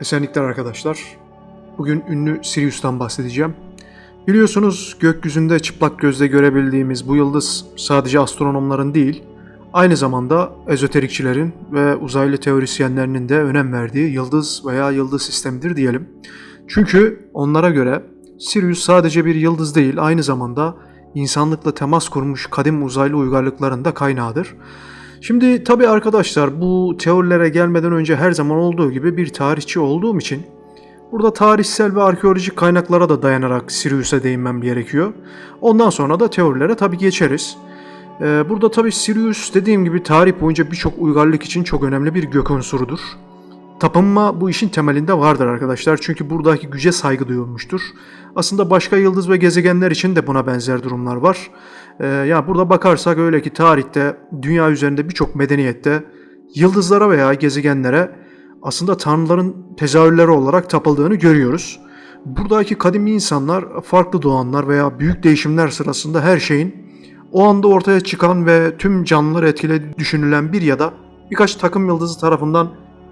Esenlikler arkadaşlar. Bugün ünlü Sirius'tan bahsedeceğim. Biliyorsunuz gökyüzünde çıplak gözle görebildiğimiz bu yıldız sadece astronomların değil, aynı zamanda ezoterikçilerin ve uzaylı teorisyenlerinin de önem verdiği yıldız veya yıldız sistemidir diyelim. Çünkü onlara göre Sirius sadece bir yıldız değil, aynı zamanda insanlıkla temas kurmuş kadim uzaylı uygarlıkların da kaynağıdır. Şimdi tabii arkadaşlar bu teorilere gelmeden önce her zaman olduğu gibi bir tarihçi olduğum için burada tarihsel ve arkeolojik kaynaklara da dayanarak Sirius'a değinmem gerekiyor. Ondan sonra da teorilere tabii geçeriz. Ee, burada tabii Sirius dediğim gibi tarih boyunca birçok uygarlık için çok önemli bir gök unsurudur. Tapınma bu işin temelinde vardır arkadaşlar. Çünkü buradaki güce saygı duyulmuştur. Aslında başka yıldız ve gezegenler için de buna benzer durumlar var. Ee, ya burada bakarsak öyle ki tarihte dünya üzerinde birçok medeniyette yıldızlara veya gezegenlere aslında tanrıların tezahürleri olarak tapıldığını görüyoruz. Buradaki kadim insanlar farklı doğanlar veya büyük değişimler sırasında her şeyin o anda ortaya çıkan ve tüm canlıları etkilediği düşünülen bir ya da birkaç takım yıldızı tarafından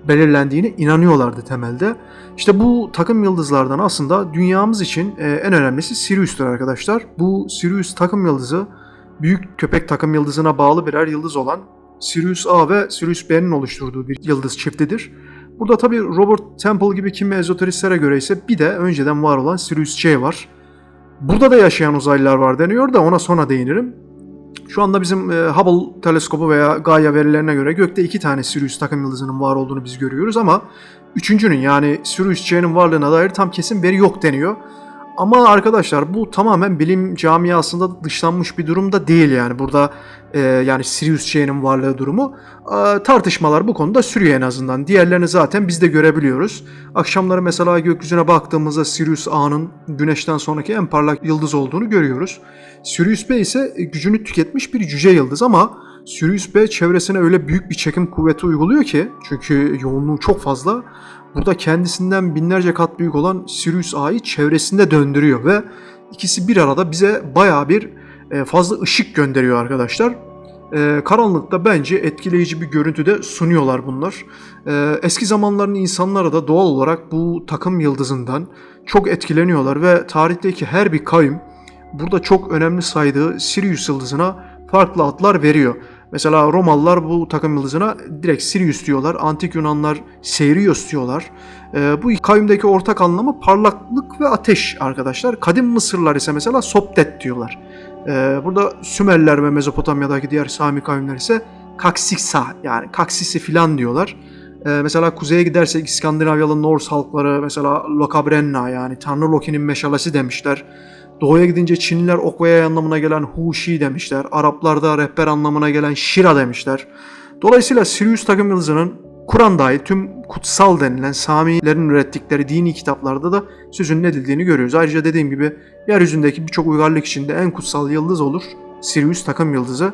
belirlendiğine inanıyorlardı temelde. İşte bu takım yıldızlardan aslında dünyamız için e, en önemlisi Sirius'tur arkadaşlar. Bu Sirius takım yıldızı büyük köpek takım yıldızına bağlı birer yıldız olan Sirius A ve Sirius B'nin oluşturduğu bir yıldız çiftidir. Burada tabi Robert Temple gibi kimi ezoteristlere göre ise bir de önceden var olan Sirius C var. Burada da yaşayan uzaylılar var deniyor da ona sonra değinirim. Şu anda bizim e, Hubble teleskobu veya Gaia verilerine göre gökte iki tane Sirius takım yıldızının var olduğunu biz görüyoruz ama üçüncünün yani Sirius C'nin varlığına dair tam kesin veri yok deniyor. Ama arkadaşlar bu tamamen bilim camiasında dışlanmış bir durumda değil yani. Burada e, yani Sirius C'nin varlığı durumu e, tartışmalar bu konuda sürüyor en azından. Diğerlerini zaten biz de görebiliyoruz. Akşamları mesela gökyüzüne baktığımızda Sirius A'nın güneşten sonraki en parlak yıldız olduğunu görüyoruz. Sirius B ise gücünü tüketmiş bir cüce yıldız ama Sirius B çevresine öyle büyük bir çekim kuvveti uyguluyor ki çünkü yoğunluğu çok fazla burada kendisinden binlerce kat büyük olan Sirius A'yı çevresinde döndürüyor ve ikisi bir arada bize baya bir e, fazla ışık gönderiyor arkadaşlar. E, karanlıkta bence etkileyici bir görüntü de sunuyorlar bunlar. E, eski zamanların insanları da doğal olarak bu takım yıldızından çok etkileniyorlar ve tarihteki her bir kavim burada çok önemli saydığı Sirius yıldızına farklı adlar veriyor. Mesela Romalılar bu takım yıldızına direkt Sirius diyorlar. Antik Yunanlar Sirius diyorlar. Ee, bu kavimdeki ortak anlamı parlaklık ve ateş arkadaşlar. Kadim Mısırlar ise mesela Sopdet diyorlar. Ee, burada Sümerler ve Mezopotamya'daki diğer Sami kavimler ise Kaksiksa yani Kaksisi filan diyorlar. Ee, mesela kuzeye gidersek İskandinavyalı Norse halkları mesela Lokabrenna yani Tanrı Loki'nin meşalesi demişler. Doğuya gidince Çinliler ok ve yay anlamına gelen Hushi demişler. Araplar da rehber anlamına gelen Shira demişler. Dolayısıyla Sirius takım yıldızının Kur'an dahil tüm kutsal denilen Samilerin ürettikleri dini kitaplarda da sözünün edildiğini görüyoruz. Ayrıca dediğim gibi yeryüzündeki birçok uygarlık içinde en kutsal yıldız olur Sirius takım yıldızı.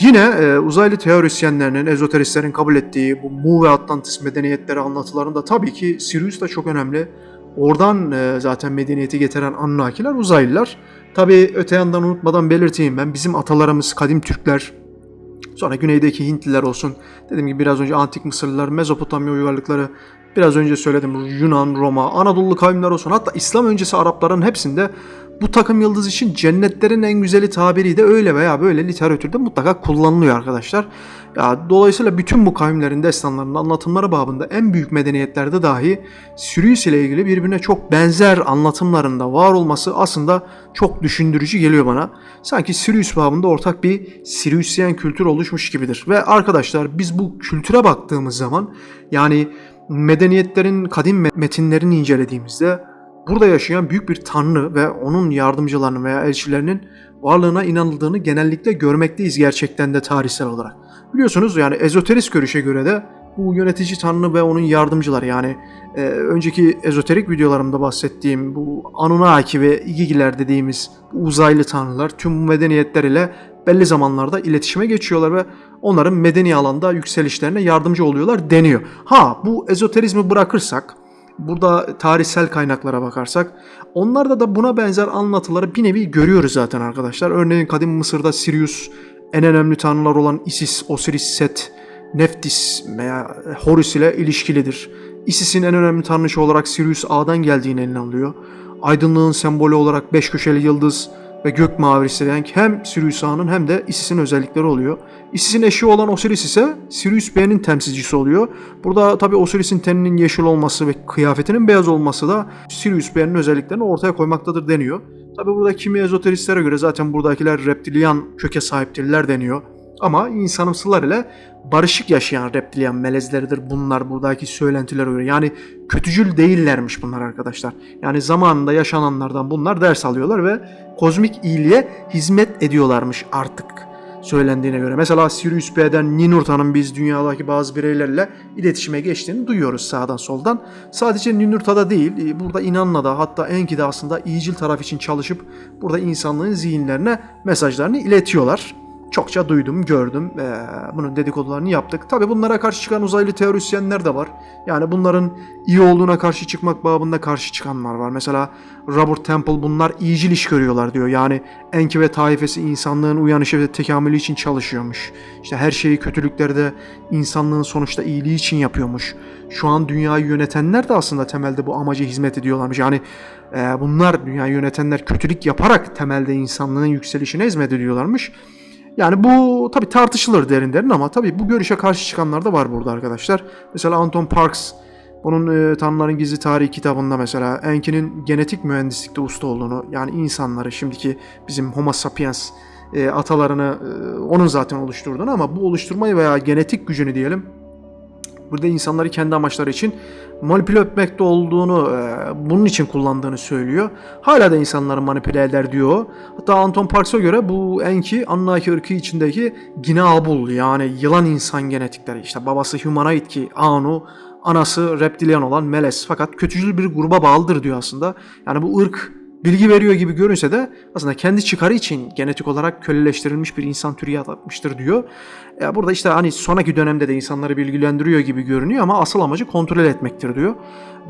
Yine e, uzaylı teorisyenlerinin, ezoteristlerin kabul ettiği bu Mu ve Atlantis medeniyetleri anlatılarında tabii ki Sirius da çok önemli. Oradan e, zaten medeniyeti getiren Anunnakiler uzaylılar. Tabii öte yandan unutmadan belirteyim ben bizim atalarımız kadim Türkler, sonra güneydeki Hintliler olsun, dediğim gibi biraz önce antik Mısırlılar, Mezopotamya uygarlıkları, biraz önce söyledim Yunan, Roma, Anadolu kavimler olsun hatta İslam öncesi Arapların hepsinde bu takım yıldız için cennetlerin en güzeli tabiri de öyle veya böyle literatürde mutlaka kullanılıyor arkadaşlar. Ya, dolayısıyla bütün bu kavimlerin destanlarının anlatımları babında en büyük medeniyetlerde dahi Sirius ile ilgili birbirine çok benzer anlatımlarında var olması aslında çok düşündürücü geliyor bana. Sanki Sirius babında ortak bir Siriusyen kültür oluşmuş gibidir. Ve arkadaşlar biz bu kültüre baktığımız zaman yani medeniyetlerin kadim metinlerini incelediğimizde burada yaşayan büyük bir tanrı ve onun yardımcılarının veya elçilerinin varlığına inanıldığını genellikle görmekteyiz gerçekten de tarihsel olarak. Biliyorsunuz yani ezoterist görüşe göre de bu yönetici tanrı ve onun yardımcıları yani e, önceki ezoterik videolarımda bahsettiğim bu Anunnaki ve Igigiler dediğimiz uzaylı tanrılar tüm medeniyetler ile belli zamanlarda iletişime geçiyorlar ve onların medeni alanda yükselişlerine yardımcı oluyorlar deniyor. Ha bu ezoterizmi bırakırsak burada tarihsel kaynaklara bakarsak onlarda da buna benzer anlatıları bir nevi görüyoruz zaten arkadaşlar. Örneğin kadim Mısır'da Sirius en önemli tanrılar olan Isis, Osiris, Set, Neftis veya Horus ile ilişkilidir. Isis'in en önemli tanrışı olarak Sirius A'dan geldiğine inanılıyor. Aydınlığın sembolü olarak beş köşeli yıldız ve gök mavisi renk hem Sirius hem de Isis'in özellikleri oluyor. Isis'in eşi olan Osiris ise Sirius B'nin temsilcisi oluyor. Burada tabi Osiris'in teninin yeşil olması ve kıyafetinin beyaz olması da Sirius B'nin özelliklerini ortaya koymaktadır deniyor. Tabi burada kimi ezoteristlere göre zaten buradakiler reptilyan köke sahiptirler deniyor. Ama insanımsılar ile barışık yaşayan reptilyan melezleridir bunlar buradaki söylentilere göre. Yani kötücül değillermiş bunlar arkadaşlar. Yani zamanında yaşananlardan bunlar ders alıyorlar ve kozmik iyiliğe hizmet ediyorlarmış artık söylendiğine göre. Mesela Sirius B'den Ninurta'nın biz dünyadaki bazı bireylerle iletişime geçtiğini duyuyoruz sağdan soldan. Sadece Ninurta'da değil, e, burada İnan'la hatta Enki'de aslında iyicil taraf için çalışıp burada insanlığın zihinlerine mesajlarını iletiyorlar çokça duydum, gördüm. Ee, bunun dedikodularını yaptık. Tabi bunlara karşı çıkan uzaylı teorisyenler de var. Yani bunların iyi olduğuna karşı çıkmak babında karşı çıkanlar var. Mesela Robert Temple bunlar iyicil iş görüyorlar diyor. Yani Enki ve taifesi insanlığın uyanışı ve tekamülü için çalışıyormuş. İşte her şeyi kötülüklerde insanlığın sonuçta iyiliği için yapıyormuş. Şu an dünyayı yönetenler de aslında temelde bu amaca hizmet ediyorlarmış. Yani e, bunlar dünyayı yönetenler kötülük yaparak temelde insanlığın yükselişine hizmet ediyorlarmış. Yani bu tabi tartışılır derin derin ama tabi bu görüşe karşı çıkanlar da var burada arkadaşlar. Mesela Anton Parks bunun e, Tanrıların Gizli Tarihi kitabında mesela Enki'nin genetik mühendislikte usta olduğunu yani insanları şimdiki bizim Homo sapiens e, atalarını e, onun zaten oluşturduğunu ama bu oluşturmayı veya genetik gücünü diyelim burada insanları kendi amaçları için manipüle etmekte olduğunu, e, bunun için kullandığını söylüyor. Hala da insanları manipüle eder diyor. Hatta Anton Parks'a göre bu Enki Anunnaki ırkı içindeki Ginabul yani yılan insan genetikleri. İşte babası humanoid ki Anu, anası reptilyan olan Meles. Fakat kötücül bir gruba bağlıdır diyor aslında. Yani bu ırk bilgi veriyor gibi görünse de aslında kendi çıkarı için genetik olarak köleleştirilmiş bir insan türü yaratmıştır diyor. Ya burada işte hani sonraki dönemde de insanları bilgilendiriyor gibi görünüyor ama asıl amacı kontrol etmektir diyor.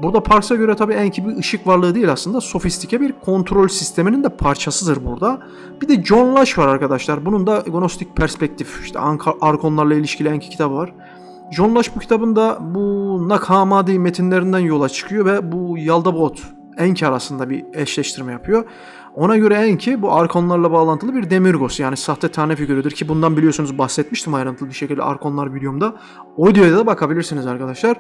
Burada Parks'a göre tabii Enki bir ışık varlığı değil aslında sofistike bir kontrol sisteminin de parçasıdır burada. Bir de John Lash var arkadaşlar. Bunun da Gnostik Perspektif işte Arkonlarla ilişkili Enki kitabı var. John Lash bu kitabında bu Nakhamadi metinlerinden yola çıkıyor ve bu Yaldabot Enki arasında bir eşleştirme yapıyor. Ona göre Enki bu arkonlarla bağlantılı bir demirgos yani sahte tane figürüdür ki bundan biliyorsunuz bahsetmiştim ayrıntılı bir şekilde arkonlar videomda. O videoya da bakabilirsiniz arkadaşlar.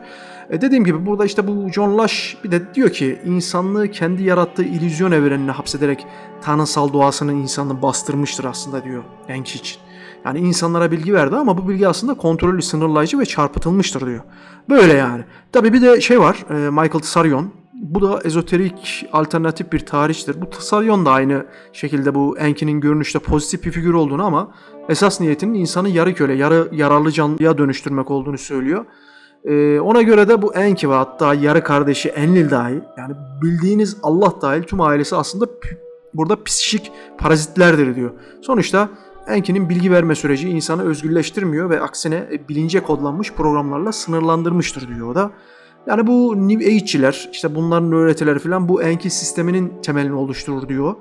E dediğim gibi burada işte bu John Lash bir de diyor ki insanlığı kendi yarattığı illüzyon evrenine hapsederek tanrısal doğasını insanı bastırmıştır aslında diyor Enki için. Yani insanlara bilgi verdi ama bu bilgi aslında kontrollü, sınırlayıcı ve çarpıtılmıştır diyor. Böyle yani. Tabi bir de şey var, e, Michael Tsarion bu da ezoterik alternatif bir tarihçidir. Bu Tasaryon da aynı şekilde bu Enki'nin görünüşte pozitif bir figür olduğunu ama esas niyetinin insanı yarı köle, yarı yararlı canlıya dönüştürmek olduğunu söylüyor. Ee, ona göre de bu Enki ve hatta yarı kardeşi Enlil dahil yani bildiğiniz Allah dahil tüm ailesi aslında burada psikik parazitlerdir diyor. Sonuçta Enki'nin bilgi verme süreci insanı özgürleştirmiyor ve aksine bilince kodlanmış programlarla sınırlandırmıştır diyor o da. Yani bu New Age'ciler, işte bunların öğretileri falan bu Enki sisteminin temelini oluşturur diyor.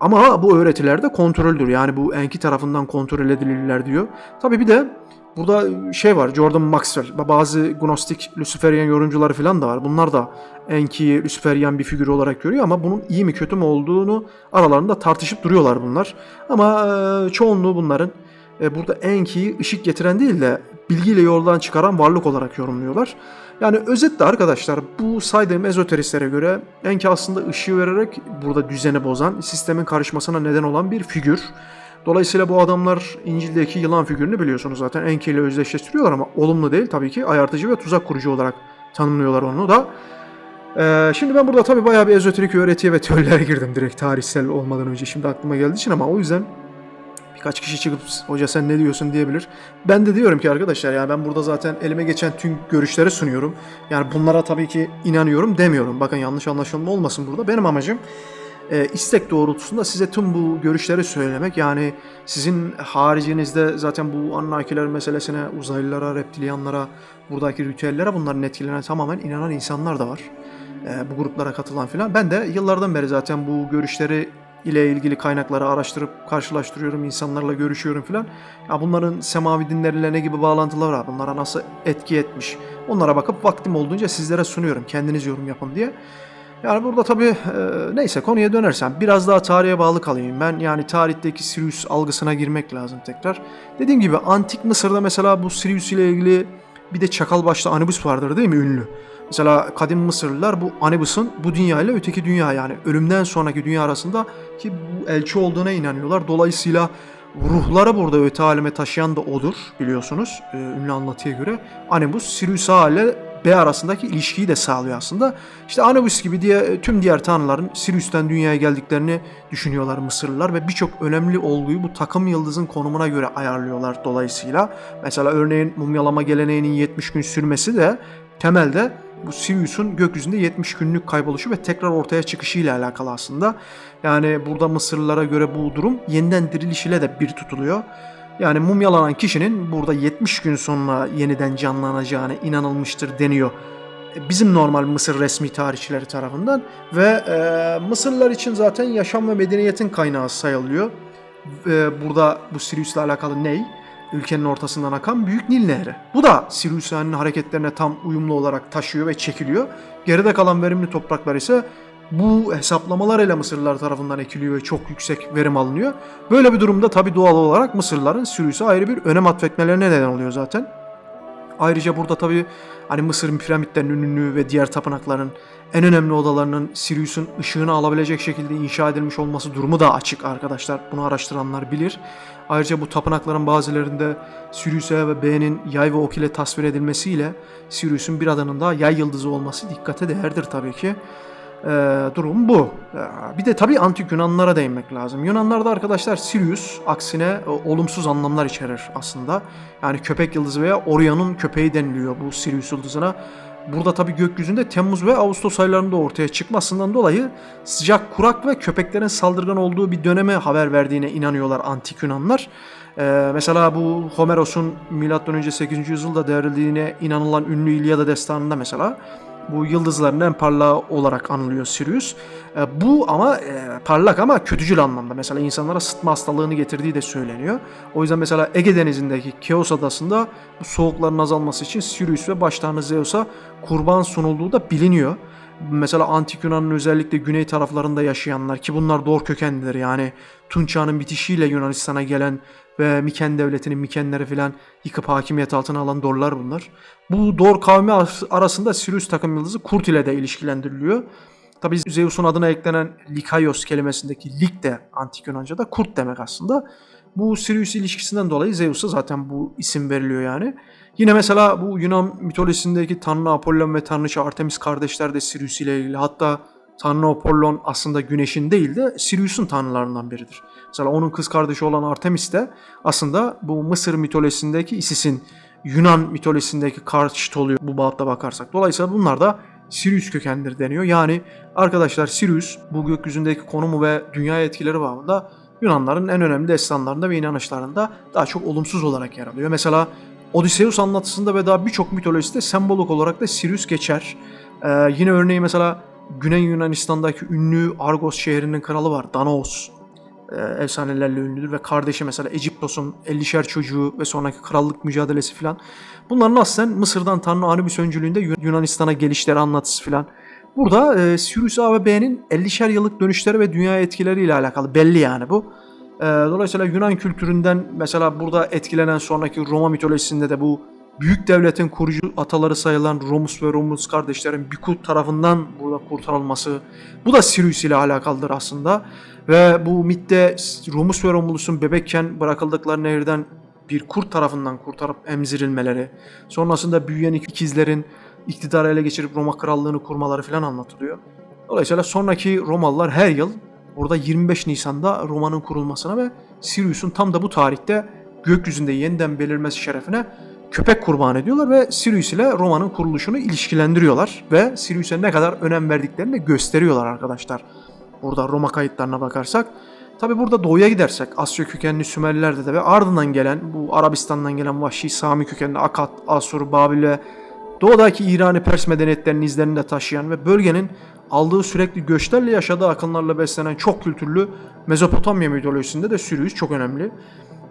Ama bu öğretiler de kontroldür. Yani bu Enki tarafından kontrol edilirler diyor. Tabii bir de burada şey var Jordan Maxwell bazı Gnostik Luciferian yorumcuları falan da var. Bunlar da Enki'yi Luciferian bir figür olarak görüyor ama bunun iyi mi kötü mü olduğunu aralarında tartışıp duruyorlar bunlar. Ama çoğunluğu bunların burada Enki'yi ışık getiren değil de bilgiyle yoldan çıkaran varlık olarak yorumluyorlar. Yani özetle arkadaşlar bu saydığım ezoteristlere göre Enki aslında ışığı vererek burada düzeni bozan, sistemin karışmasına neden olan bir figür. Dolayısıyla bu adamlar İncil'deki yılan figürünü biliyorsunuz zaten Enki ile özdeşleştiriyorlar ama olumlu değil tabii ki ayartıcı ve tuzak kurucu olarak tanımlıyorlar onu da. Ee, şimdi ben burada tabii bayağı bir ezoterik öğretiye ve teorilere girdim direkt tarihsel olmadan önce şimdi aklıma geldiği için ama o yüzden Kaç kişi çıkıp hoca sen ne diyorsun diyebilir. Ben de diyorum ki arkadaşlar yani ben burada zaten elime geçen tüm görüşleri sunuyorum. Yani bunlara tabii ki inanıyorum demiyorum. Bakın yanlış anlaşılma olmasın burada. Benim amacım e, istek doğrultusunda size tüm bu görüşleri söylemek. Yani sizin haricinizde zaten bu Anunnakiler meselesine, uzaylılara, reptilyanlara, buradaki ritüellere bunların etkilerine tamamen inanan insanlar da var. E, bu gruplara katılan filan. Ben de yıllardan beri zaten bu görüşleri ile ilgili kaynakları araştırıp karşılaştırıyorum, insanlarla görüşüyorum filan. Ya bunların semavi dinleriyle ne gibi bağlantıları var, bunlara nasıl etki etmiş. Onlara bakıp vaktim olduğunca sizlere sunuyorum. Kendiniz yorum yapın diye. Yani burada tabii e, neyse konuya dönersem biraz daha tarihe bağlı kalayım ben. Yani tarihteki Sirius algısına girmek lazım tekrar. Dediğim gibi antik Mısır'da mesela bu Sirius ile ilgili bir de çakal başlı Anubis vardır değil mi ünlü? Mesela kadim Mısırlılar bu Anubis'in bu dünya ile öteki dünya yani ölümden sonraki dünya arasında ki bu elçi olduğuna inanıyorlar. Dolayısıyla ruhları burada öte aleme taşıyan da odur biliyorsunuz e, ünlü anlatıya göre. Anubis Sirius A ile B arasındaki ilişkiyi de sağlıyor aslında. İşte Anubis gibi diye e, tüm diğer tanrıların Sirius'ten dünyaya geldiklerini düşünüyorlar Mısırlılar ve birçok önemli olguyu bu takım yıldızın konumuna göre ayarlıyorlar dolayısıyla. Mesela örneğin mumyalama geleneğinin 70 gün sürmesi de temelde bu Sirius'un gökyüzünde 70 günlük kayboluşu ve tekrar ortaya çıkışı ile alakalı aslında. Yani burada Mısırlılara göre bu durum yeniden diriliş ile de bir tutuluyor. Yani mumyalanan kişinin burada 70 gün sonra yeniden canlanacağına inanılmıştır deniyor. Bizim normal Mısır resmi tarihçileri tarafından ve e, Mısırlılar için zaten yaşam ve medeniyetin kaynağı sayılıyor. E, burada bu Sirius'la alakalı ney? Ülkenin ortasından akan Büyük Nil Nehri. Bu da Sirius'un hareketlerine tam uyumlu olarak taşıyor ve çekiliyor. Geride kalan verimli topraklar ise bu hesaplamalar ile Mısırlılar tarafından ekiliyor ve çok yüksek verim alınıyor. Böyle bir durumda tabi doğal olarak Mısırlıların Sirius'a ayrı bir önem atfetmelerine neden oluyor zaten. Ayrıca burada tabi hani Mısır'ın piramitlerinin ünlü ve diğer tapınakların en önemli odalarının Sirius'un ışığını alabilecek şekilde inşa edilmiş olması durumu da açık arkadaşlar. Bunu araştıranlar bilir. Ayrıca bu tapınakların bazılarında Sirius'a ve B'nin yay ve ok ile tasvir edilmesiyle Sirius'un bir adının daha yay yıldızı olması dikkate değerdir tabii ki. Ee, durum bu. Ee, bir de tabii antik Yunanlara değinmek lazım. Yunanlarda arkadaşlar Sirius aksine e, olumsuz anlamlar içerir aslında. Yani köpek yıldızı veya Orion'un köpeği deniliyor bu Sirius yıldızına. Burada tabii gökyüzünde Temmuz ve Ağustos aylarında ortaya çıkmasından dolayı sıcak, kurak ve köpeklerin saldırgan olduğu bir döneme haber verdiğine inanıyorlar antik Yunanlar. Ee, mesela bu Homeros'un M.Ö. 8. yüzyılda devrildiğine inanılan ünlü İlyada destanında mesela bu yıldızların en parlağı olarak anılıyor Sirius. E, bu ama e, parlak ama kötücül anlamda. Mesela insanlara sıtma hastalığını getirdiği de söyleniyor. O yüzden mesela Ege Denizi'ndeki Keos Adası'nda bu soğukların azalması için Sirius ve baştanrı Zeus'a kurban sunulduğu da biliniyor. Mesela Antik Yunan'ın özellikle güney taraflarında yaşayanlar ki bunlar Dor kökenlidir yani Tunç Çağı'nın bitişiyle Yunanistan'a gelen ve Miken devletinin Mikenleri filan yıkıp hakimiyet altına alan Dorlar bunlar. Bu Dor kavmi arasında Sirius takım yıldızı Kurt ile de ilişkilendiriliyor. Tabi Zeus'un adına eklenen Likaios kelimesindeki lik de antik Yunanca'da kurt demek aslında. Bu Sirius ilişkisinden dolayı Zeus'a zaten bu isim veriliyor yani. Yine mesela bu Yunan mitolojisindeki Tanrı Apollon ve Tanrıça Artemis kardeşler de Sirius ile ilgili. Hatta Tanrı Apollon aslında güneşin değil de Sirius'un tanrılarından biridir. Mesela onun kız kardeşi olan Artemis de aslında bu Mısır mitolojisindeki Isis'in Yunan mitolojisindeki karşıt oluyor bu bağıtta bakarsak. Dolayısıyla bunlar da Sirius kökendir deniyor. Yani arkadaşlar Sirius bu gökyüzündeki konumu ve dünya etkileri bağlamında Yunanların en önemli destanlarında ve inanışlarında daha çok olumsuz olarak yer alıyor. Mesela Odysseus anlatısında ve daha birçok mitolojide sembolik olarak da Sirius geçer. Ee, yine örneği mesela Güney Yunanistan'daki ünlü Argos şehrinin kralı var Danaos. Ee, efsanelerle ünlüdür ve kardeşi mesela Egiptos'un 50'şer çocuğu ve sonraki krallık mücadelesi filan. Bunların aslen Mısır'dan Tanrı Anubis öncülüğünde Yunanistan'a gelişleri anlatısı filan. Burada e, Sirius A ve B'nin 50'şer yıllık dönüşleri ve dünya etkileriyle alakalı belli yani bu. E, dolayısıyla Yunan kültüründen mesela burada etkilenen sonraki Roma mitolojisinde de bu büyük devletin kurucu ataları sayılan Romus ve Romulus kardeşlerin Bikut tarafından burada kurtarılması. Bu da Sirius ile alakalıdır aslında. Ve bu mitte Romus ve Romulus'un bebekken bırakıldıkları nehirden bir kurt tarafından kurtarıp emzirilmeleri, sonrasında büyüyen ikizlerin iktidarı ele geçirip Roma krallığını kurmaları falan anlatılıyor. Dolayısıyla sonraki Romalılar her yıl burada 25 Nisan'da Roma'nın kurulmasına ve Sirius'un tam da bu tarihte gökyüzünde yeniden belirmesi şerefine köpek kurban ediyorlar ve Sirius ile Roma'nın kuruluşunu ilişkilendiriyorlar ve Sirius'e ne kadar önem verdiklerini de gösteriyorlar arkadaşlar. Burada Roma kayıtlarına bakarsak. Tabi burada doğuya gidersek Asya kökenli Sümerlilerde de ve ardından gelen bu Arabistan'dan gelen vahşi Sami kökenli Akat, Asur, Babil ve doğudaki İran'ı Pers medeniyetlerinin izlerini de taşıyan ve bölgenin aldığı sürekli göçlerle yaşadığı akınlarla beslenen çok kültürlü Mezopotamya mitolojisinde de Sirius çok önemli.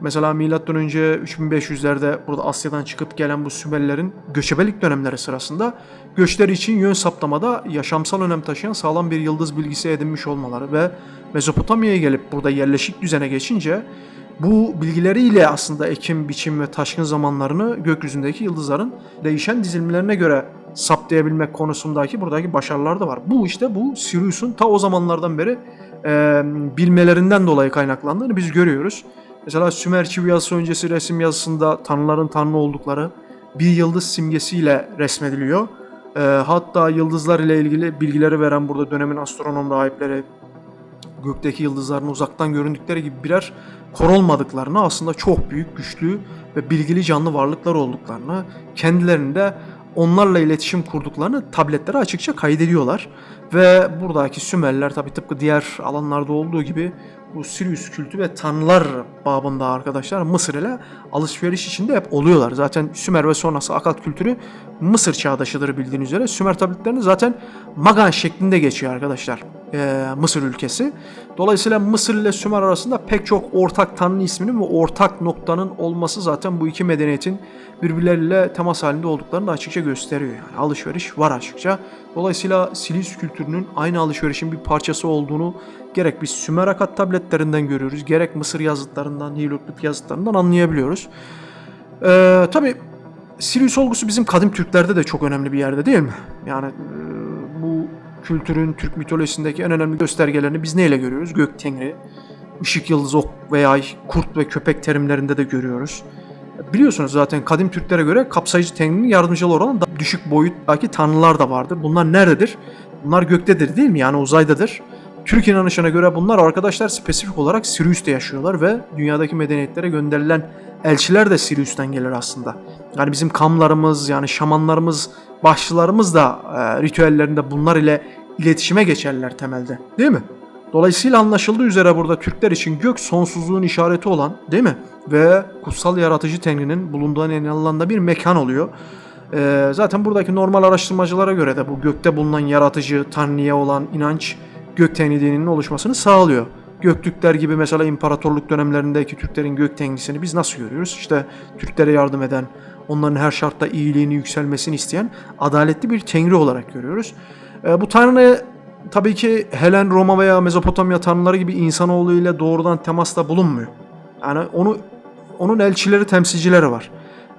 Mesela milattan önce 3500'lerde burada Asya'dan çıkıp gelen bu Sümerlerin göçebelik dönemleri sırasında göçleri için yön saptamada yaşamsal önem taşıyan sağlam bir yıldız bilgisi edinmiş olmaları ve Mezopotamya'ya gelip burada yerleşik düzene geçince bu bilgileriyle aslında ekim, biçim ve taşkın zamanlarını gökyüzündeki yıldızların değişen dizilimlerine göre saptayabilmek konusundaki buradaki başarılar da var. Bu işte bu Sirius'un ta o zamanlardan beri e, bilmelerinden dolayı kaynaklandığını biz görüyoruz. Mesela Sümer çivi yazısı öncesi resim yazısında tanrıların tanrı oldukları bir yıldız simgesiyle resmediliyor. E, hatta yıldızlar ile ilgili bilgileri veren burada dönemin astronom rahipleri gökteki yıldızların uzaktan göründükleri gibi birer kor olmadıklarını aslında çok büyük, güçlü ve bilgili canlı varlıklar olduklarını, kendilerinde onlarla iletişim kurduklarını tabletlere açıkça kaydediyorlar. Ve buradaki Sümerler tabi tıpkı diğer alanlarda olduğu gibi bu Sirius kültü ve tanrılar babında arkadaşlar Mısır ile alışveriş içinde hep oluyorlar. Zaten Sümer ve sonrası Akkad kültürü Mısır çağdaşıdır bildiğiniz üzere. Sümer tabletlerini zaten Magan şeklinde geçiyor arkadaşlar. Ee, Mısır ülkesi. Dolayısıyla Mısır ile Sümer arasında pek çok ortak tanrı isminin ve ortak noktanın olması zaten bu iki medeniyetin birbirleriyle temas halinde olduklarını açıkça gösteriyor. Yani alışveriş var açıkça. Dolayısıyla Silis kültürünün aynı alışverişin bir parçası olduğunu gerek biz Sümer Akkad tabletlerinden görüyoruz, gerek Mısır yazıtlarından, hieroglif yazıtlarından anlayabiliyoruz. Ee, Tabi Sirius olgusu bizim kadim Türklerde de çok önemli bir yerde değil mi? Yani e, bu kültürün Türk mitolojisindeki en önemli göstergelerini biz neyle görüyoruz? Gök tengri, ışık, yıldız, ok ve ay, kurt ve köpek terimlerinde de görüyoruz. Biliyorsunuz zaten kadim Türklere göre kapsayıcı tengrinin yardımcıları olan daha düşük boyuttaki tanrılar da vardır. Bunlar nerededir? Bunlar göktedir değil mi? Yani uzaydadır. Türk inanışına göre bunlar arkadaşlar spesifik olarak Sirius'ta yaşıyorlar ve dünyadaki medeniyetlere gönderilen elçiler de Sirius'tan gelir aslında. Yani bizim kamlarımız yani şamanlarımız, başlılarımız da e, ritüellerinde bunlar ile iletişime geçerler temelde. Değil mi? Dolayısıyla anlaşıldığı üzere burada Türkler için gök sonsuzluğun işareti olan değil mi? Ve kutsal yaratıcı Tengri'nin bulunduğu inanılan da bir mekan oluyor. Ee, zaten buradaki normal araştırmacılara göre de bu gökte bulunan yaratıcı Tanrı'ya olan inanç gök Tengri dininin oluşmasını sağlıyor. Göktürkler gibi mesela imparatorluk dönemlerindeki Türklerin gök tengrisini biz nasıl görüyoruz? İşte Türklere yardım eden, onların her şartta iyiliğini yükselmesini isteyen adaletli bir tengri olarak görüyoruz. Ee, bu tanrı tabii ki Helen, Roma veya Mezopotamya tanrıları gibi insanoğlu ile doğrudan temasta bulunmuyor. Yani onu onun elçileri, temsilcileri var.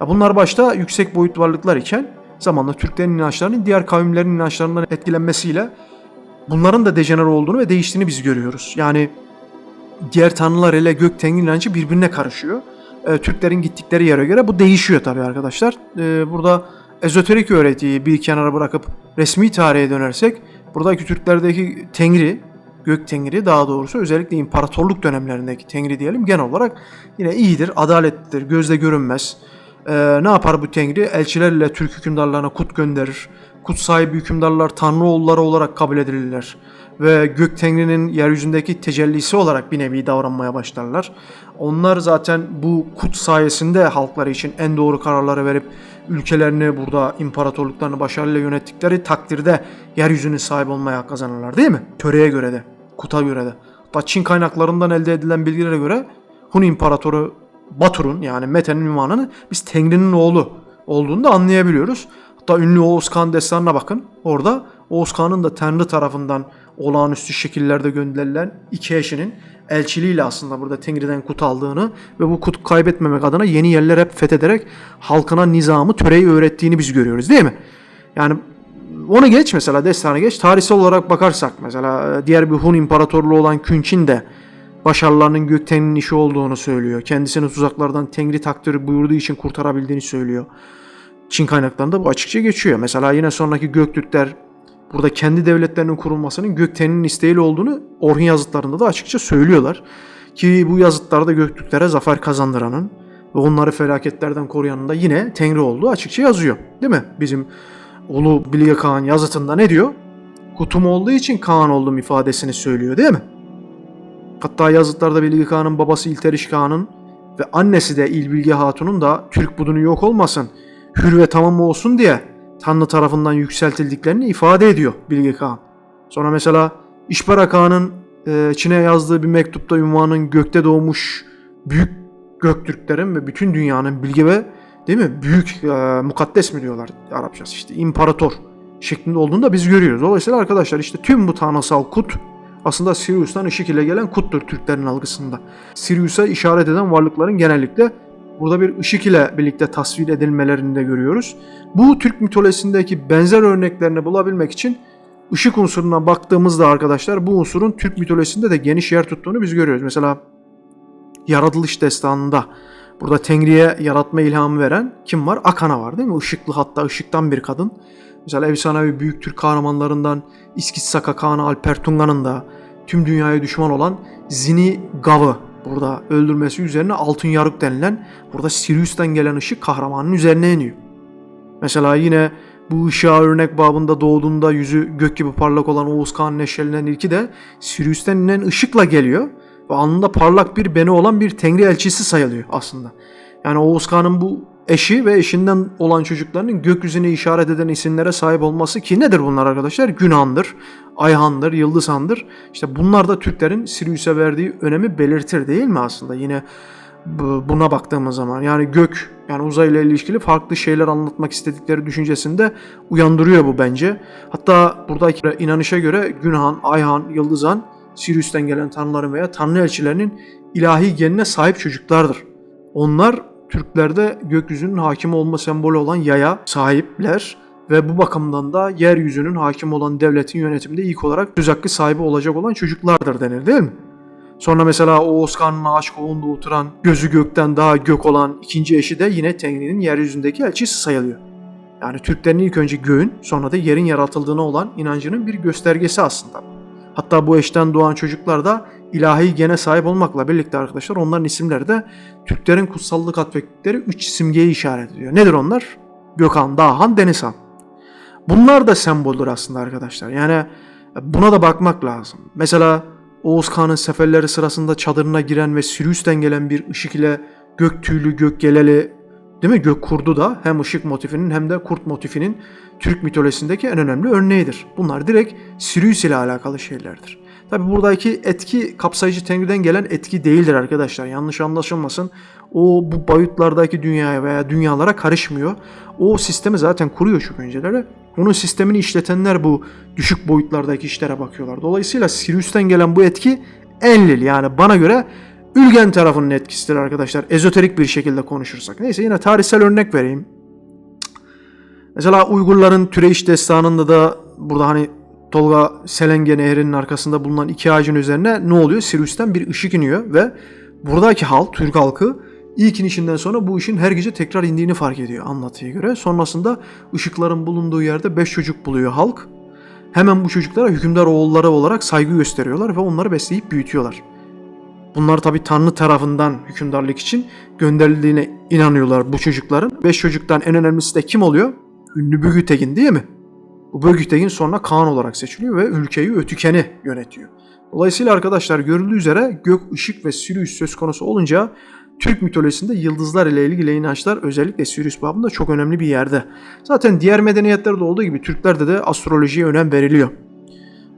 Bunlar başta yüksek boyut varlıklar iken zamanla Türklerin inançlarının diğer kavimlerin inançlarından etkilenmesiyle bunların da dejenere olduğunu ve değiştiğini biz görüyoruz. Yani diğer tanrılar ile gök tengri inancı birbirine karışıyor. Ee, Türklerin gittikleri yere göre bu değişiyor tabii arkadaşlar. Ee, burada ezoterik öğretiyi bir kenara bırakıp resmi tarihe dönersek buradaki Türklerdeki tengri, gök tengri daha doğrusu özellikle imparatorluk dönemlerindeki tengri diyelim genel olarak yine iyidir, adaletlidir, gözle görünmez. Ee, ne yapar bu tengri? Elçilerle Türk hükümdarlarına kut gönderir. Kut sahibi hükümdarlar tanrı oğulları olarak kabul edilirler ve gök tengrinin yeryüzündeki tecellisi olarak bir nevi davranmaya başlarlar. Onlar zaten bu kut sayesinde halkları için en doğru kararları verip ülkelerini burada imparatorluklarını başarıyla yönettikleri takdirde yeryüzünün sahibi olmaya kazanırlar değil mi? Töreye göre de, kuta göre de. Hatta Çin kaynaklarından elde edilen bilgilere göre Hun İmparatoru Batur'un yani Mete'nin ünvanını biz Tengri'nin oğlu olduğunu da anlayabiliyoruz. Hatta ünlü Oğuz Kağan destanına bakın. Orada Oğuz Kağan'ın da Tanrı tarafından olağanüstü şekillerde gönderilen iki eşinin elçiliğiyle aslında burada Tengri'den kut aldığını ve bu kutu kaybetmemek adına yeni yerler hep fethederek halkına nizamı, töreyi öğrettiğini biz görüyoruz değil mi? Yani onu geç mesela destanı geç. Tarihsel olarak bakarsak mesela diğer bir Hun imparatorluğu olan Künçin de başarılarının Gökten'in işi olduğunu söylüyor. Kendisini tuzaklardan Tengri takdiri buyurduğu için kurtarabildiğini söylüyor. Çin kaynaklarında bu açıkça geçiyor. Mesela yine sonraki Göktürkler burada kendi devletlerinin kurulmasının Gökten'in isteğiyle olduğunu Orhun yazıtlarında da açıkça söylüyorlar. Ki bu yazıtlarda Göktürklere zafer kazandıranın ve onları felaketlerden koruyanın da yine Tengri olduğu açıkça yazıyor. Değil mi? Bizim Ulu Bilge Kağan yazıtında ne diyor? Kutum olduğu için Kağan oldum ifadesini söylüyor değil mi? Hatta yazıtlarda Bilge Kağan'ın babası İlteriş Kağan'ın ve annesi de İlbilge Hatun'un da Türk budunu yok olmasın, hür ve tamam olsun diye Tanrı tarafından yükseltildiklerini ifade ediyor Bilge Kağan. Sonra mesela İşbara Kağan'ın e, Çin'e yazdığı bir mektupta ünvanın gökte doğmuş büyük Göktürklerin ve bütün dünyanın bilge ve değil mi büyük e, mukaddes mi diyorlar Arapçası işte imparator şeklinde olduğunu da biz görüyoruz. Dolayısıyla arkadaşlar işte tüm bu tanrısal kut aslında Sirius'tan ışık ile gelen kuttur Türklerin algısında. Sirius'a işaret eden varlıkların genellikle burada bir ışık ile birlikte tasvir edilmelerini de görüyoruz. Bu Türk mitolojisindeki benzer örneklerini bulabilmek için ışık unsuruna baktığımızda arkadaşlar bu unsurun Türk mitolojisinde de geniş yer tuttuğunu biz görüyoruz. Mesela yaratılış destanında burada Tengri'ye yaratma ilhamı veren kim var? Akana var değil mi? Işıklı hatta ışıktan bir kadın. Mesela efsanevi büyük Türk kahramanlarından İskitsaka Kana Alper Tunga'nın da tüm dünyaya düşman olan Zini Gav'ı burada öldürmesi üzerine altın yarık denilen burada Sirius'tan gelen ışık kahramanın üzerine iniyor. Mesela yine bu ışığa örnek babında doğduğunda yüzü gök gibi parlak olan Oğuz Kağan'ın neşelenen ilki de Sirius'ten inen ışıkla geliyor ve alnında parlak bir beni olan bir tengri elçisi sayılıyor aslında. Yani Oğuz Kağan'ın bu eşi ve eşinden olan çocuklarının gökyüzüne işaret eden isimlere sahip olması ki nedir bunlar arkadaşlar? Günhan'dır, Ayhan'dır, Yıldızhan'dır. İşte bunlar da Türklerin Sirius'a verdiği önemi belirtir değil mi aslında? Yine buna baktığımız zaman yani gök yani uzayla ilişkili farklı şeyler anlatmak istedikleri düşüncesinde uyandırıyor bu bence. Hatta buradaki inanışa göre Günhan, Ayhan, Yıldızhan Sirius'ten gelen tanrıların veya tanrı elçilerinin ilahi genine sahip çocuklardır. Onlar Türklerde gökyüzünün hakim olma sembolü olan yaya sahipler ve bu bakımdan da yeryüzünün hakim olan devletin yönetiminde ilk olarak söz hakkı sahibi olacak olan çocuklardır denir değil mi? Sonra mesela Oğuz Kağan'ın ağaç kovunda oturan, gözü gökten daha gök olan ikinci eşi de yine Tengri'nin yeryüzündeki elçisi sayılıyor. Yani Türklerin ilk önce göğün sonra da yerin yaratıldığına olan inancının bir göstergesi aslında. Hatta bu eşten doğan çocuklar da ilahi gene sahip olmakla birlikte arkadaşlar onların isimleri de Türklerin kutsallık atfettikleri üç simgeye işaret ediyor. Nedir onlar? Gökhan, Dağhan, Denizhan. Bunlar da semboldür aslında arkadaşlar. Yani buna da bakmak lazım. Mesela Oğuz Kağan'ın seferleri sırasında çadırına giren ve Sirius'ten gelen bir ışık ile gök tüylü, gök geleli değil mi? Gök kurdu da hem ışık motifinin hem de kurt motifinin Türk mitolojisindeki en önemli örneğidir. Bunlar direkt Sirius ile alakalı şeylerdir. Tabi buradaki etki kapsayıcı Tengri'den gelen etki değildir arkadaşlar. Yanlış anlaşılmasın. O bu boyutlardaki dünyaya veya dünyalara karışmıyor. O sistemi zaten kuruyor çok önceleri. Onun sistemini işletenler bu düşük boyutlardaki işlere bakıyorlar. Dolayısıyla Sirius'ten gelen bu etki Enlil yani bana göre Ülgen tarafının etkisidir arkadaşlar. Ezoterik bir şekilde konuşursak. Neyse yine tarihsel örnek vereyim. Mesela Uygurların Türeyş destanında da burada hani Tolga Selenge Nehri'nin arkasında bulunan iki ağacın üzerine ne oluyor? Sirius'ten bir ışık iniyor ve buradaki halk, Türk halkı ilk inişinden sonra bu ışın her gece tekrar indiğini fark ediyor anlatıya göre. Sonrasında ışıkların bulunduğu yerde beş çocuk buluyor halk. Hemen bu çocuklara hükümdar oğulları olarak saygı gösteriyorlar ve onları besleyip büyütüyorlar. Bunlar tabi Tanrı tarafından hükümdarlık için gönderildiğine inanıyorlar bu çocukların. Beş çocuktan en önemlisi de kim oluyor? Ünlü Bögütekin değil mi? Bu Bögütekin sonra Kaan olarak seçiliyor ve ülkeyi Ötüken'i yönetiyor. Dolayısıyla arkadaşlar görüldüğü üzere gök, ışık ve Sirius söz konusu olunca Türk mitolojisinde yıldızlar ile ilgili inançlar özellikle Sirius babında çok önemli bir yerde. Zaten diğer medeniyetlerde olduğu gibi Türklerde de astrolojiye önem veriliyor.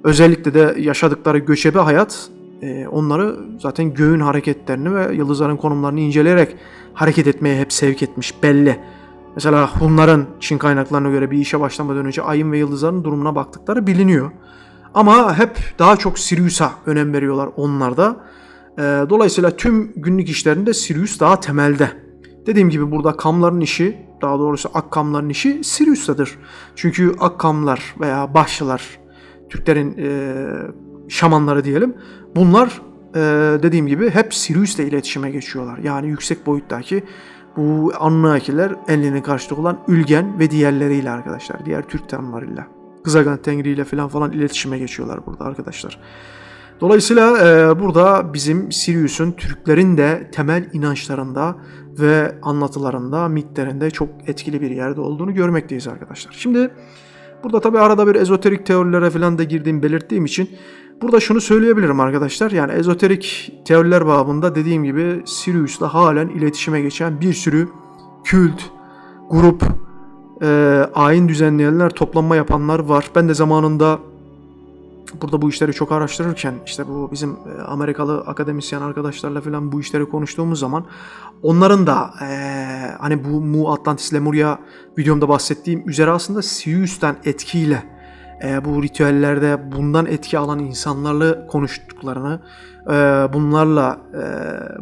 Özellikle de yaşadıkları göçebe hayat e, onları zaten göğün hareketlerini ve yıldızların konumlarını inceleyerek hareket etmeye hep sevk etmiş belli. Mesela Hunların Çin kaynaklarına göre bir işe başlamadan önce ayın ve yıldızların durumuna baktıkları biliniyor. Ama hep daha çok Sirius'a önem veriyorlar onlar da. E, dolayısıyla tüm günlük işlerinde Sirius daha temelde. Dediğim gibi burada kamların işi, daha doğrusu akkamların işi Sirius'tadır. Çünkü akkamlar veya başlılar, Türklerin e, şamanları diyelim. Bunlar e, dediğim gibi hep Sirius ile iletişime geçiyorlar. Yani yüksek boyuttaki bu Anunnakiler elinin karşılığı olan Ülgen ve diğerleriyle arkadaşlar. Diğer Türk tanrılarıyla. Kızagan Tengri ile falan falan iletişime geçiyorlar burada arkadaşlar. Dolayısıyla e, burada bizim Sirius'un Türklerin de temel inançlarında ve anlatılarında, mitlerinde çok etkili bir yerde olduğunu görmekteyiz arkadaşlar. Şimdi burada tabi arada bir ezoterik teorilere falan da girdiğim belirttiğim için Burada şunu söyleyebilirim arkadaşlar. Yani ezoterik teoriler babında dediğim gibi Sirius'la halen iletişime geçen bir sürü kült, grup, e, ayin düzenleyenler, toplanma yapanlar var. Ben de zamanında burada bu işleri çok araştırırken işte bu bizim e, Amerikalı akademisyen arkadaşlarla falan bu işleri konuştuğumuz zaman onların da e, hani bu Mu Atlantis Lemuria videomda bahsettiğim üzere aslında Sirius'tan etkiyle e, bu ritüellerde bundan etki alan insanlarla konuştuklarını, e, bunlarla e,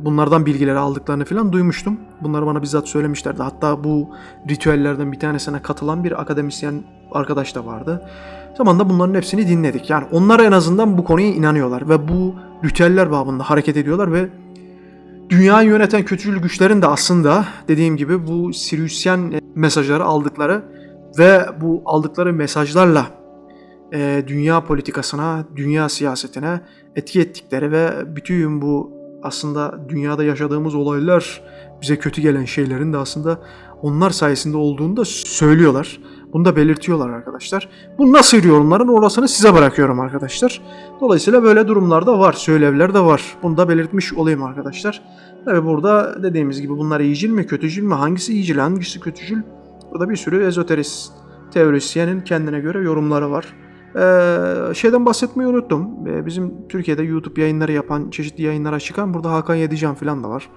bunlardan bilgileri aldıklarını falan duymuştum. Bunları bana bizzat söylemişlerdi. Hatta bu ritüellerden bir tanesine katılan bir akademisyen arkadaş da vardı. Zamanında bunların hepsini dinledik. Yani onlar en azından bu konuya inanıyorlar ve bu ritüeller babında hareket ediyorlar ve dünyayı yöneten kötücül güçlerin de aslında dediğim gibi bu Siriusyen mesajları aldıkları ve bu aldıkları mesajlarla e, dünya politikasına, dünya siyasetine etki ettikleri ve bütün bu aslında dünyada yaşadığımız olaylar bize kötü gelen şeylerin de aslında onlar sayesinde olduğunu da söylüyorlar. Bunu da belirtiyorlar arkadaşlar. Bu nasıl yorumların orasını size bırakıyorum arkadaşlar. Dolayısıyla böyle durumlar da var, söylevler de var. Bunu da belirtmiş olayım arkadaşlar. Tabi burada dediğimiz gibi bunlar iyicil mi, kötücül mü, hangisi iyicil, hangisi kötücül? Burada bir sürü ezoterist teorisyenin kendine göre yorumları var. Ee, şeyden bahsetmeyi unuttum. Ee, bizim Türkiye'de YouTube yayınları yapan, çeşitli yayınlara çıkan burada Hakan Yedican falan da var.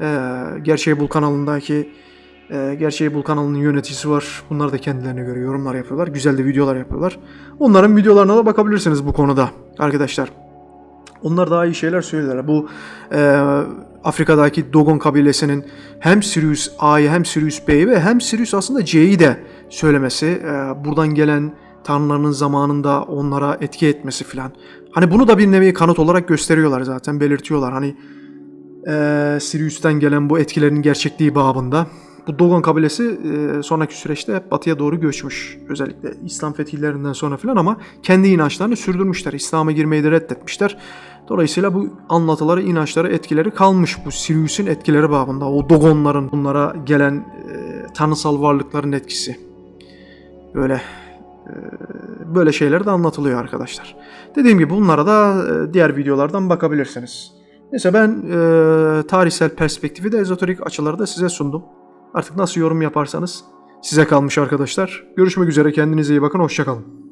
Ee, Gerçeği Bul kanalındaki e, Gerçeği Bul kanalının yöneticisi var. Bunlar da kendilerine göre yorumlar yapıyorlar. Güzel de videolar yapıyorlar. Onların videolarına da bakabilirsiniz bu konuda arkadaşlar. Onlar daha iyi şeyler söylüyorlar. Bu e, Afrika'daki Dogon kabilesinin hem Sirius A'yı hem Sirius B'yi ve hem Sirius aslında C'yi de söylemesi. e, buradan gelen tanrıların zamanında onlara etki etmesi filan. Hani bunu da bir nevi kanıt olarak gösteriyorlar zaten, belirtiyorlar. Hani e, Sirius'ten gelen bu etkilerin gerçekliği babında. Bu Dogon kabilesi e, sonraki süreçte batıya doğru göçmüş. Özellikle İslam fetihlerinden sonra filan ama kendi inançlarını sürdürmüşler. İslam'a girmeyi de reddetmişler. Dolayısıyla bu anlatıları, inançları, etkileri kalmış bu Sirius'un etkileri babında. O Dogonların bunlara gelen e, tanrısal varlıkların etkisi. Böyle böyle şeyler de anlatılıyor arkadaşlar. Dediğim gibi bunlara da e, diğer videolardan bakabilirsiniz. Neyse ben e, tarihsel perspektifi de ezoterik açıları da size sundum. Artık nasıl yorum yaparsanız size kalmış arkadaşlar. Görüşmek üzere kendinize iyi bakın hoşçakalın.